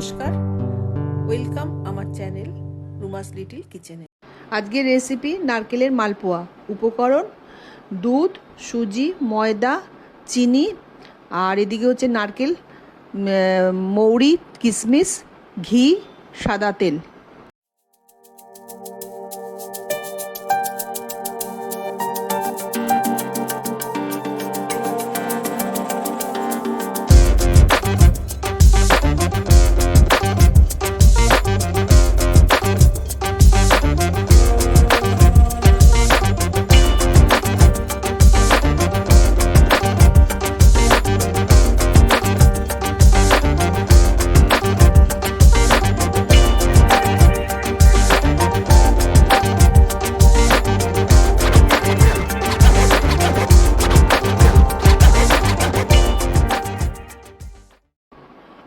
নমস্কার। ওয়েলকাম আমার channel রুমাস little কিচেনে আজকের রেসিপি নারকেলের মালপোয়া। উপকরণ, দুধ, সুজি, ময়দা, চিনি, আর এদিকে হচ্ছে নারকেল মৌরি কিশমিশ ঘি, সাদা তেল।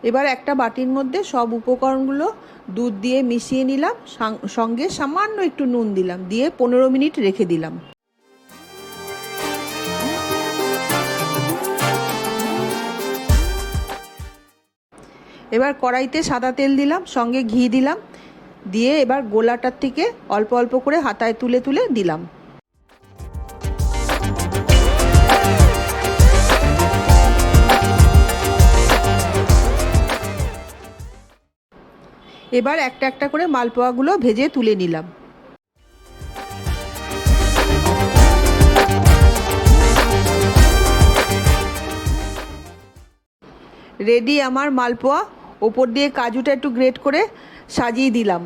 এবার একটা বাটির মধ্যে সব উপকরণগুলো দুধ দিয়ে মিশিয়ে নিলাম সঙ্গে সামান্য একটু নুন দিলাম, দিয়ে পনেরো মিনিট রেখে দিলাম। এবার কড়াইতে সাদা তেল দিলাম, সঙ্গে ঘি দিলাম, দিয়ে এবার গোলাটার থেকে অল্প অল্প করে হাতায় তুলে তুলে দিলাম। এবার একটা একটা করে মালপোয়াগুলো ভেজে তুলে নিলাম। রেডি আমার মালপোয়া? ওপর দিয়ে কাজুটা একটু গ্রেট করে সাজিয়ে দিলাম।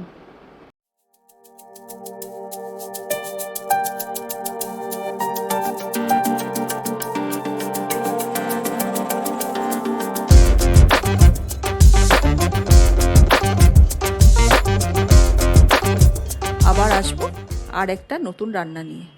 আর একটা নতুন রান্না নিয়ে।